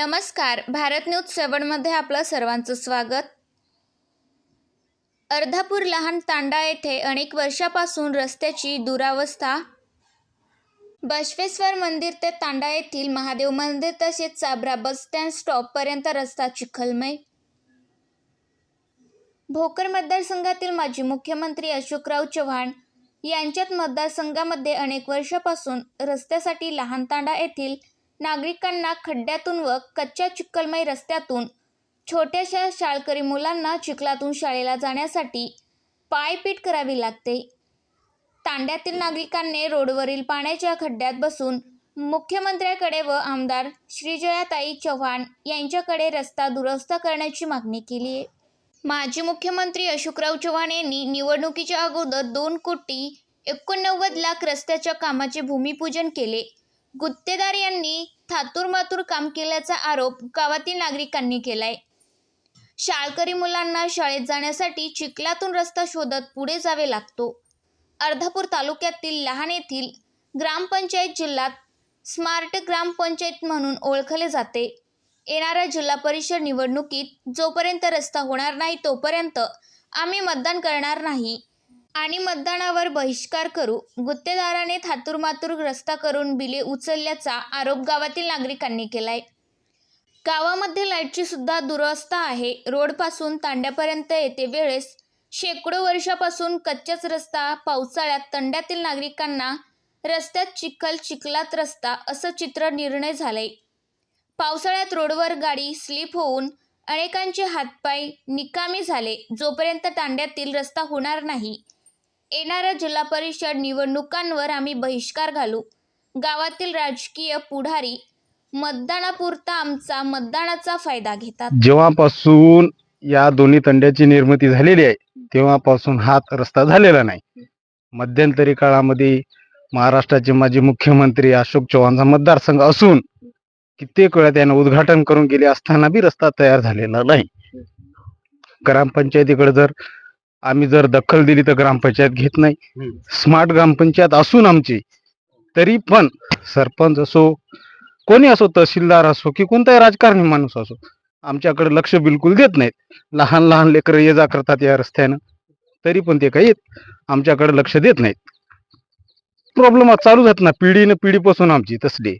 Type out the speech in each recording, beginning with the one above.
नमस्कार. भारत न्यूज सेवनमध्ये आपलं सर्वांचं स्वागत. अर्धापूर लहान तांडा येथे अनेक वर्षापासून रस्त्याची दुरावस्था. बसवेश्वर मंदिर ते तांडा येथील महादेव मंदिर तसेच चाबरा बस स्टँड स्टॉपपर्यंत रस्ता चिखलमय. भोकर मतदारसंघातील माजी मुख्यमंत्री अशोकराव चव्हाण यांच्यात मतदारसंघामध्ये अनेक वर्षापासून रस्त्यासाठी लहान तांडा येथील नागरिकांना खड्ड्यातून व कच्च्या चिखलमय रस्त्यातून छोट्याशा शाळकरी मुलांना चिखलातून शाळेला जाण्यासाठी पायपीट करावी लागते. तांड्यातील नागरिकांनी रोडवरील पाण्याच्या खड्ड्यात बसून मुख्यमंत्र्याकडे व आमदार श्रीजयाताई चव्हाण यांच्याकडे रस्ता दुरुस्त करण्याची मागणी केली आहे. माजी मुख्यमंत्री अशोकराव चव्हाण यांनी निवडणुकीच्या अगोदर दोन कोटी एकोणनव्वद लाख रस्त्याच्या कामाचे भूमिपूजन केले. गुत्तेदार यांनी थातूरमातूर काम केल्याचा आरोप गावातील नागरिकांनी केलाय. शाळकरी मुलांना शाळेत जाण्यासाठी चिखलातून रस्ता शोधत पुढे जावे लागतो. अर्धापूर तालुक्यातील लहान येथील ग्रामपंचायत जिल्ह्यात स्मार्ट ग्रामपंचायत म्हणून ओळखले जाते. येणाऱ्या जिल्हा परिषद निवडणुकीत जोपर्यंत रस्ता होणार नाही तोपर्यंत आम्ही मतदान करणार नाही. आणि मतदानावर बहिष्कार करू गुत्तेदाराने थातूरमातूर रस्ता करून बिले उचलल्याचा आरोप गावातील नागरिकांनी केलाय. गावामध्ये लाईटची सुद्धा दुरवस्था आहे. रोडपासून तांड्यापर्यंत येते वेळेस. शेकडो वर्षापासून कच्चाच रस्ता पावसाळ्यात तंड्यातील नागरिकांना रस्त्यात चिखल चिखलात रस्ता असं चित्र निर्णय झालंय. पावसाळ्यात रोडवर गाडी स्लिप होऊन अनेकांचे हातपाय निकामी झाले. जोपर्यंत तांड्यातील रस्ता होणार नाही येणाऱ्या जिल्हा परिषद निवडणुकांवर आम्ही बहिष्कार घालू. गावातील राजकीय पुढारी मतदानापुरता आमचा मतदानाचा फायदा घेतात. जेव्हापासून या दोन्ही तंड्याची निर्मिती झालेली आहे तेव्हापासून हा रस्ता झालेला नाही. मध्यंतरी काळामध्ये महाराष्ट्राचे माजी मुख्यमंत्री अशोक चव्हाणचा मतदारसंघ असून कित्येक वेळा त्यानं उद्घाटन करून गेले असताना बी रस्ता तयार झालेला नाही. ग्रामपंचायतीकडे जर आम्ही जर दखल दिली तर ग्रामपंचायत घेत नाही. स्मार्ट ग्रामपंचायत असून आमची तरी पण सरपंच असो कोणी असो तहसीलदार असो की कोणताही राजकारणी माणूस असो आमच्याकडे लक्ष बिलकुल देत नाहीत. लहान लहान लेकरं ये जा करतात या रस्त्यानं. तरी पण ते काही आमच्याकडे लक्ष देत नाहीत. प्रॉब्लेम चालू झात ना पिढीनं पिढीपासून आमची तसली.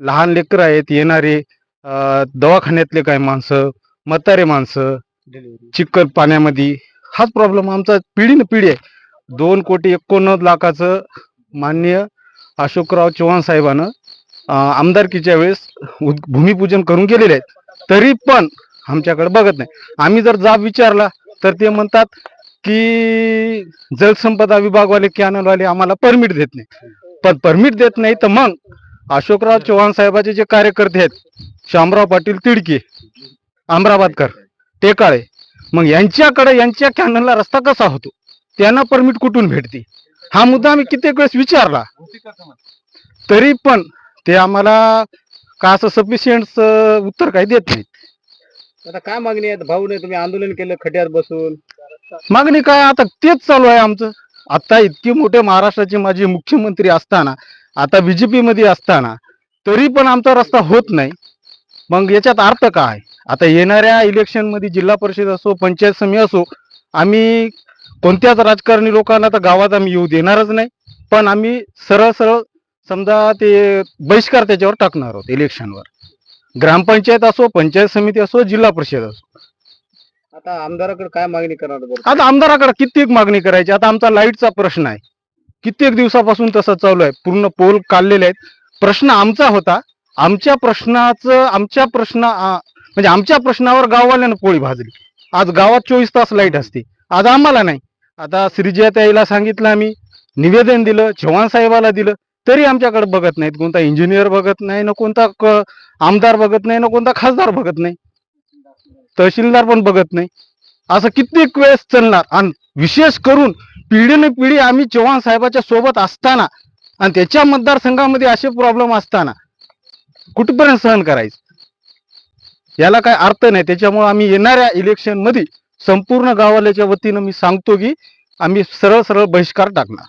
लहान लेकरं आहेत येणारे दवाखान्यातले काय माणसं म्हातारे माणसं चिखल पाण्यामध्ये हाच प्रॉब्लेम आमचा पिढीनं पिढी आहे. दोन कोटी एकोणनव्वद लाखाचं माननीय अशोकराव चव्हाण साहेबानं आमदारकीच्या वेळेस भूमिपूजन करून गेलेले आहेत. तरी पण आमच्याकडे बघत नाही. आम्ही जर जाब विचारला तर ते म्हणतात की जलसंपदा विभागवाले कॅनलवाले आम्हाला परमिट देत नाही पण परमिट देत नाही तर मग अशोकराव चव्हाण साहेबाचे जे कार्यकर्ते आहेत शामराव पाटील तिडके अमराबादकर टेकाळे मग यांच्याकडे यांच्या कॅनलला रस्ता कसा होतो? त्यांना परमिट कुठून भेटते? हा मुद्दा आम्ही कित्येक वेळेस विचारला. तरी पण ते आम्हाला का असं सफिशियंट उत्तर काही देत नाहीत. आता काय मागणी आहे? भाऊ नाही तुम्ही आंदोलन केलं खड्यात बसून. मागणी काय? आता तेच चालू आहे आमचं. आता इतके मोठे महाराष्ट्राचे माजी मुख्यमंत्री असताना आता बीजेपी मध्ये असताना तरी पण आमचा रस्ता होत नाही. मग याच्यात अर्थ काय? आता येणाऱ्या इलेक्शनमध्ये जिल्हा परिषद असो पंचायत समिती असो आम्ही कोणत्याच राजकारणी लोकांना तर गावात आम्ही येऊ देणारच नाही. पण आम्ही सरळ सरळ समजा ते बहिष्कार त्याच्यावर टाकणार आहोत इलेक्शनवर ग्रामपंचायत असो पंचायत समिती असो जिल्हा परिषद असो. आता आमदाराकडे काय मागणी करणार आता आमदाराकडे कित्येक मागणी करायची. आता आमचा लाईटचा प्रश्न आहे. कित्येक दिवसापासून तसं चालू आहे. पूर्ण पोल काढलेले आहेत. प्रश्न आमचा होता. आमच्या प्रश्नाचं आमच्या प्रश्न म्हणजे आमच्या प्रश्नावर गाववाल्यानं पोळी भाजली. आज गावात चोवीस तास लाइट असते. आज आम्हाला नाही. आता श्रीजयाताईला सांगितलं आम्ही. निवेदन दिलं चव्हाण साहेबाला दिलं. तरी आमच्याकडे बघत नाहीत. कोणता इंजिनियर बघत नाही ना कोणता आमदार बघत नाही ना कोणता खासदार बघत नाही. तहसीलदार पण बघत नाही. असं कित्येक वेळेस चालणार. आणि विशेष करून पिढीने पिढी आम्ही चव्हाण साहेबाच्या सोबत असताना आणि त्याच्या मतदारसंघामध्ये असे प्रॉब्लेम असताना कुठपर्यंत सहन करायचं? याला काय अर्थ नाही. त्याच्यामुळे आम्ही येणाऱ्या इलेक्शनमध्ये संपूर्ण गावाल्याच्या वतीनं मी सांगतो की आम्ही सरळ सरळ बहिष्कार टाकणार.